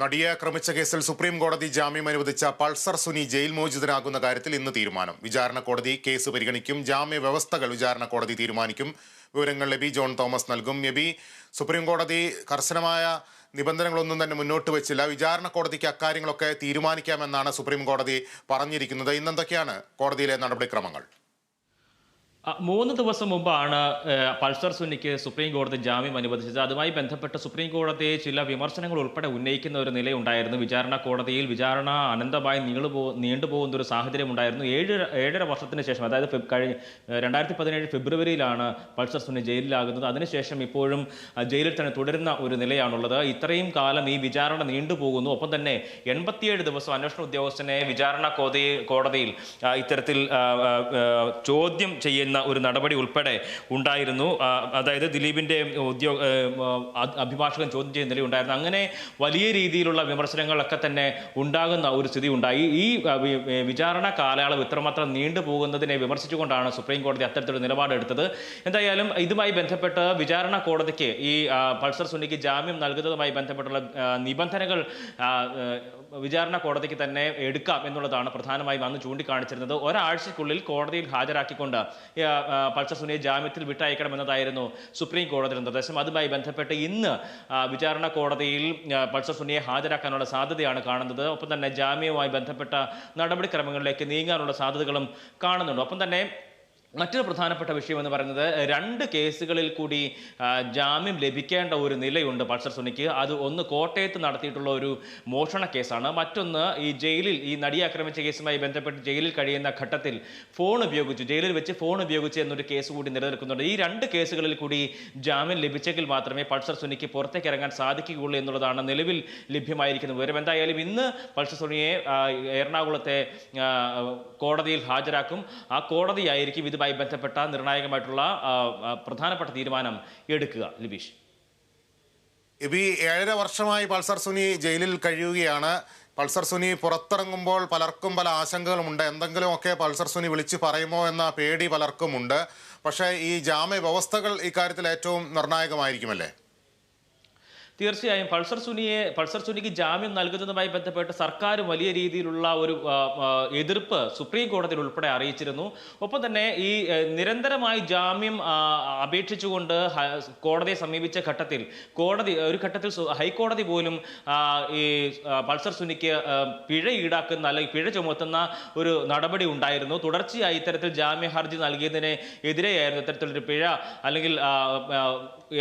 നടിയെ ആക്രമിച്ച കേസിൽ സുപ്രീം കോടതി ജാമ്യം അനുവദിച്ച പൾസർ സുനി ജയിൽ മോചിതനാകുന്ന കാര്യത്തിൽ ഇന്ന് തീരുമാനം. വിചാരണ കോടതി കേസ് പരിഗണിക്കും ജാമ്യ വ്യവസ്ഥകൾ വിചാരണ കോടതി തീരുമാനിക്കും. വിവരങ്ങൾ ലബി ജോൺ തോമസ് നൽകും. എബി സുപ്രീം കോടതി കർശനമായ നിബന്ധനകളൊന്നും തന്നെ മുന്നോട്ട് വെച്ചില്ല. വിചാരണ കോടതിക്ക് അക്കാര്യങ്ങളൊക്കെ തീരുമാനിക്കാമെന്നാണ് സുപ്രീം കോടതി പറഞ്ഞിരിക്കുന്നത്. ഇന്നെന്തൊക്കെയാണ് കോടതിയിലെ നടപടിക്രമങ്ങൾ? മൂന്ന് ദിവസം മുമ്പാണ് പൾസർ സുന്നിക്ക് സുപ്രീം കോടതി ജാമ്യം അനുവദിച്ചത്. അതുമായി ബന്ധപ്പെട്ട് സുപ്രീം കോടതി ചില വിമർശനങ്ങൾ ഉൾപ്പെടെ ഉന്നയിക്കുന്ന ഒരു നിലയുണ്ടായിരുന്നു. വിചാരണ കോടതിയിൽ വിചാരണ അനന്തമായി നീളുപോ നീണ്ടുപോകുന്ന ഒരു സാഹചര്യം ഉണ്ടായിരുന്നു. ഏഴ് ഏഴര വർഷത്തിന് ശേഷം അതായത് കഴിഞ്ഞ രണ്ടായിരത്തി പതിനേഴ് ഫെബ്രുവരിയിലാണ് പൾസർ സുന്നി ജയിലിലാകുന്നത്. അതിനുശേഷം ഇപ്പോഴും ജയിലിൽ തന്നെ തുടരുന്ന ഒരു നിലയാണുള്ളത്. ഇത്രയും കാലം ഈ വിചാരണ നീണ്ടുപോകുന്നു ഒപ്പം തന്നെ എൺപത്തിയേഴ് ദിവസം അന്വേഷണ ഉദ്യോഗസ്ഥനെ വിചാരണ കോടതി കോടതിയിൽ ഇത്തരത്തിൽ ചോദ്യം ചെയ്യുന്ന ഒരു നടപടി ഉൾപ്പെടെ ഉണ്ടായിരുന്നു. അതായത് ദിലീപിന്റെ ഉദ്യോഗ അഭിഭാഷകൻ ചോദ്യം ചെയ്യുന്ന നില ഉണ്ടായിരുന്നു. അങ്ങനെ വലിയ രീതിയിലുള്ള വിമർശനങ്ങളൊക്കെ തന്നെ ഉണ്ടാകുന്ന ഒരു സ്ഥിതി ഉണ്ടായി. ഈ വിചാരണ കാലയളവ് ഇത്രമാത്രം നീണ്ടു പോകുന്നതിനെ വിമർശിച്ചുകൊണ്ടാണ് സുപ്രീം കോടതി അത്തരത്തിലൊരു നിലപാടെടുത്തത്. എന്തായാലും ഇതുമായി ബന്ധപ്പെട്ട് വിചാരണ കോടതിക്ക് ഈ പൾസർ സുന്നിക്ക് ജാമ്യം നൽകുന്നതുമായി ബന്ധപ്പെട്ടുള്ള നിബന്ധനകൾ വിചാരണ കോടതിക്ക് തന്നെ എടുക്കാം എന്നുള്ളതാണ് പ്രധാനമായും അന്ന് ചൂണ്ടിക്കാണിച്ചിരുന്നത്. ഒരാഴ്ചക്കുള്ളിൽ കോടതിയിൽ ഹാജരാക്കിക്കൊണ്ട് പൾസർ സുനിയെ ജാമ്യത്തിൽ വിട്ടയക്കണമെന്നതായിരുന്നു സുപ്രീം കോടതിയുടെ നിർദ്ദേശം. അതുമായി ബന്ധപ്പെട്ട് ഇന്ന് വിചാരണ കോടതിയിൽ പൾസർ സുനിയെ ഹാജരാക്കാനുള്ള സാധ്യതയാണ് കാണുന്നത്. ഒപ്പം തന്നെ ജാമ്യവുമായി ബന്ധപ്പെട്ട നടപടിക്രമങ്ങളിലേക്ക് നീങ്ങാനുള്ള സാധ്യതകളും കാണുന്നുണ്ട്. ഒപ്പം തന്നെ മറ്റൊരു പ്രധാനപ്പെട്ട വിഷയം എന്ന് പറയുന്നത് രണ്ട് കേസുകളിൽ കൂടി ജാമ്യം ലഭിക്കേണ്ട ഒരു നിലയുണ്ട് പൾസർ സുനിക്ക്. അത് ഒന്ന് കോട്ടയത്ത് നടത്തിയിട്ടുള്ള ഒരു മോഷണ കേസാണ്. മറ്റൊന്ന് ഈ ജയിലിൽ ഈ നടിയെ ആക്രമിച്ച കേസുമായി ബന്ധപ്പെട്ട് ജയിലിൽ കഴിയുന്ന ഘട്ടത്തിൽ ഫോൺ ഉപയോഗിച്ചു ജയിലിൽ വെച്ച് ഫോൺ ഉപയോഗിച്ച് എന്നൊരു കേസ് കൂടി നിലനിൽക്കുന്നുണ്ട്. ഈ രണ്ട് കേസുകളിൽ കൂടി ജാമ്യം ലഭിച്ചെങ്കിൽ മാത്രമേ പൾസർ സുനിക്ക് പുറത്തേക്ക് ഇറങ്ങാൻ സാധിക്കുകയുള്ളൂ എന്നുള്ളതാണ് നിലവിൽ ലഭ്യമായിരിക്കുന്ന വിവരം. എന്തായാലും ഇന്ന് പൾസർ സുനിയെ എറണാകുളത്തെ കോടതിയിൽ ഹാജരാക്കും. ആ കോടതിയായിരിക്കും ഇതുമായി ബന്ധപ്പെട്ട നിർണായകമായിട്ടുള്ള പ്രധാനപ്പെട്ട തീരുമാനം എടുക്കുക ലിബീഷ്. എബി ഏഴര വർഷമായി പൾസർ സുനി ജയിലിൽ കഴിയുകയാണ്. പൾസർ സുനി പുറത്തിറങ്ങുമ്പോൾ പലർക്കും പല ആശങ്കകളുമുണ്ട്. എന്തെങ്കിലുമൊക്കെ പൾസർ സുനി വിളിച്ചു പറയുമോ എന്ന പേടി പലർക്കുമുണ്ട്. പക്ഷേ ഈ ജാമ്യ വ്യവസ്ഥകൾ ഇക്കാര്യത്തിൽ ഏറ്റവും നിർണായകമായിരിക്കുമല്ലേ? തീർച്ചയായും പൾസർ സുനിയെ പൾസർ സുനിക്ക് ജാമ്യം നൽകുന്നതുമായി ബന്ധപ്പെട്ട് സർക്കാർ വലിയ രീതിയിലുള്ള ഒരു എതിർപ്പ് സുപ്രീം കോടതിയിൽ ഉൾപ്പെടെ അറിയിച്ചിരുന്നു. ഒപ്പം തന്നെ ഈ നിരന്തരമായി ജാമ്യം അപേക്ഷിച്ചുകൊണ്ട് കോടതിയെ സമീപിച്ച ഘട്ടത്തിൽ കോടതി ഒരു ഘട്ടത്തിൽ ഹൈക്കോടതി പോലും ഈ പൾസർ സുനിക്ക് പിഴ ഈടാക്കുന്ന അല്ലെങ്കിൽ പിഴ ചുമത്തുന്ന ഒരു നടപടി ഉണ്ടായിരുന്നു. തുടർച്ചയായി ഇത്തരത്തിൽ ജാമ്യ ഹർജി നൽകിയതിന് എതിരെയായിരുന്നു ഇത്തരത്തിലൊരു പിഴ അല്ലെങ്കിൽ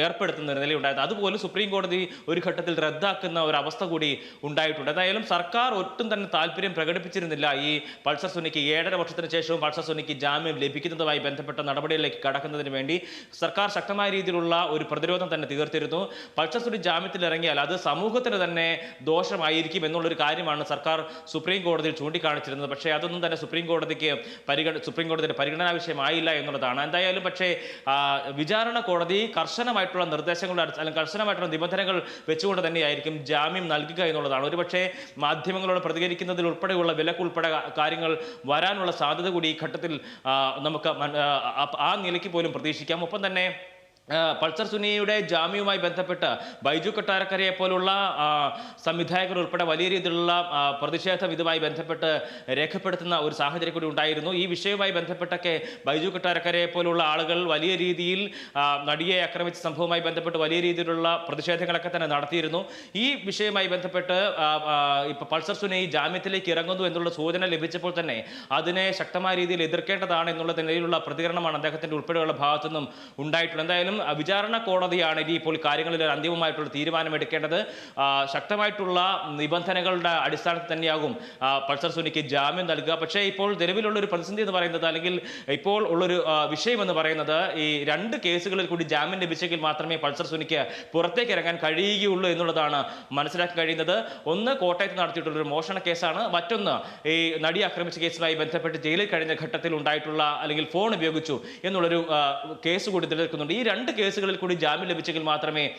ഏർപ്പെടുത്തുന്ന നിലയുണ്ടായത്. അതുപോലും സുപ്രീം കോടതി ഒരു ഘട്ടത്തിൽ റദ്ദാക്കുന്ന ഒരു അവസ്ഥ കൂടി ഉണ്ടായിട്ടുണ്ട്. എന്തായാലും സർക്കാർ ഒട്ടും തന്നെ താല്പര്യം പ്രകടിപ്പിച്ചിരുന്നില്ല ഈ പൾസർ സുനിക്ക് ഏഴര വർഷത്തിന് ശേഷവും പൾസർ സുനിക്ക് ജാമ്യം ലഭിക്കുന്നതുമായി ബന്ധപ്പെട്ട നടപടികളിലേക്ക് കടക്കുന്നതിന് വേണ്ടി സർക്കാർ ശക്തമായ രീതിയിലുള്ള ഒരു പ്രതിരോധം തന്നെ തീർത്തിരുന്നു. പൾസർ സുനി ജാമ്യത്തിൽ ഇറങ്ങിയാൽ അത് സമൂഹത്തിന് തന്നെ ദോഷമായിരിക്കും എന്നുള്ളൊരു കാര്യമാണ് സർക്കാർ സുപ്രീം കോടതിയിൽ ചൂണ്ടിക്കാണിച്ചിരുന്നത്. പക്ഷേ അതൊന്നും തന്നെ സുപ്രീം കോടതിക്ക് പരിഗണ സുപ്രീം കോടതിയുടെ പരിഗണനാ വിഷയമായില്ല എന്നുള്ളതാണ്. എന്തായാലും പക്ഷേ വിചാരണ കോടതി കർശനമായിട്ടുള്ള നിർദ്ദേശങ്ങളുടെ അടിസ്ഥാനം കർശനമായിട്ടുള്ള നിബന്ധനകൾ വെച്ചുകൊണ്ട് തന്നെയായിരിക്കും ജാമ്യം നൽകുക എന്നുള്ളതാണ്. ഒരുപക്ഷേ മാധ്യമങ്ങളോട് പ്രതികരിക്കുന്നതിൽ ഉൾപ്പെടെയുള്ള വിലക്കുൾപ്പെടെ കാര്യങ്ങൾ വരാനുള്ള സാധ്യത കൂടി ഈ ഘട്ടത്തിൽ നമുക്ക് ആ, നിലയ്ക്ക് പോലും പ്രതീക്ഷിക്കാം. ഒപ്പം തന്നെ പൾസർ സുനിയുടെ ജാമ്യവുമായി ബന്ധപ്പെട്ട് ബൈജു കൊട്ടാരക്കരയെ പോലുള്ള സംവിധായകർ ഉൾപ്പെടെ വലിയ രീതിയിലുള്ള പ്രതിഷേധം ഇതുമായി ബന്ധപ്പെട്ട് രേഖപ്പെടുത്തുന്ന ഒരു സാഹചര്യം കൂടി ഉണ്ടായിരുന്നു. ഈ വിഷയവുമായി ബന്ധപ്പെട്ടൊക്കെ ബൈജു കൊട്ടാരക്കരയെ പോലുള്ള ആളുകൾ വലിയ രീതിയിൽ നടിയെ ആക്രമിച്ച സംഭവവുമായി ബന്ധപ്പെട്ട് വലിയ രീതിയിലുള്ള പ്രതിഷേധങ്ങളൊക്കെ തന്നെ നടത്തിയിരുന്നു. ഈ വിഷയവുമായി ബന്ധപ്പെട്ട് ആ, ആ, ഇപ്പൊ പൾസർ സുനി ജാമ്യത്തിലേക്ക് ഇറങ്ങുന്നു എന്നുള്ള സൂചന ലഭിച്ചപ്പോൾ തന്നെ അതിനെ ശക്തമായ രീതിയിൽ എതിർക്കേണ്ടതാണ് എന്നുള്ള നിലയിലുള്ള പ്രതികരണമാണ് അദ്ദേഹത്തിന്റെ ഉൾപ്പെടെയുള്ള ഭാഗത്തുനിന്നും ഉണ്ടായിട്ടുള്ളത്. എന്തായാലും വിചാരണ കോടതിയാണ് ഇനി ഇപ്പോൾ കാര്യങ്ങളിൽ അന്തിമമായിട്ടുള്ള തീരുമാനമെടുക്കേണ്ടത്. ശക്തമായിട്ടുള്ള നിബന്ധനകളുടെ അടിസ്ഥാനത്തിൽ തന്നെയാകും പൾസർ സുനിക്ക് ജാമ്യം നൽകുക. പക്ഷേ ഇപ്പോൾ നിലവിലുള്ള ഒരു പ്രതിസന്ധി എന്ന് പറയുന്നത് അല്ലെങ്കിൽ ഇപ്പോൾ ഉള്ളൊരു വിഷയം എന്ന് പറയുന്നത് ഈ രണ്ട് കേസുകളിൽ കൂടി ജാമ്യം ലഭിച്ചെങ്കിൽ മാത്രമേ പൾസർ സുനിക്ക് പുറത്തേക്ക് ഇറങ്ങാൻ കഴിയുകയുള്ളൂ എന്നുള്ളതാണ് മനസ്സിലാക്കാൻ കഴിയുന്നത്. ഒന്ന് കോട്ടയത്ത് നടത്തിയിട്ടുള്ള ഒരു മോഷണ കേസാണ്. മറ്റൊന്ന് ഈ നടി ആക്രമിച്ച കേസുമായി ബന്ധപ്പെട്ട് ജയിലിൽ കഴിഞ്ഞ ഘട്ടത്തിൽ ഉണ്ടായിട്ടുള്ള അല്ലെങ്കിൽ ഫോൺ ഉപയോഗിച്ചു എന്നുള്ളൊരു കേസ് കൂടി നിലനിൽക്കുന്നുണ്ട്. ഈ കേസുകളിൽ കൂടി ജാമ്യം ലഭിച്ചെങ്കിൽ മാത്രമേ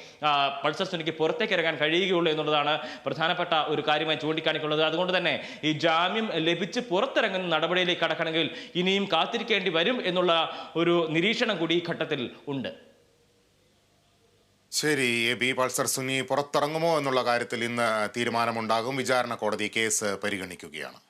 പൾസർ സുനിക്ക് പുറത്തേക്ക് ഇറങ്ങാൻ കഴിയുകയുള്ളൂ എന്നുള്ളതാണ് പ്രധാനപ്പെട്ട ഒരു കാര്യമായി ചൂണ്ടിക്കാണിക്കുന്നത്. അതുകൊണ്ട് തന്നെ ഈ ജാമ്യം ലഭിച്ച് പുറത്തിറങ്ങുന്ന നടപടിയിലേക്ക് കടക്കണമെങ്കിൽ ഇനിയും കാത്തിരിക്കേണ്ടി വരും എന്നുള്ള ഒരു നിരീക്ഷണം കൂടി ഈ ഘട്ടത്തിൽ ഉണ്ട്. ശരി എ ബി പൾസർ സുനി പുറത്തിറങ്ങുമോ എന്നുള്ള കാര്യത്തിൽ ഇന്ന് തീരുമാനമുണ്ടാകും. വിചാരണ കോടതി കേസ് പരിഗണിക്കുകയാണ്.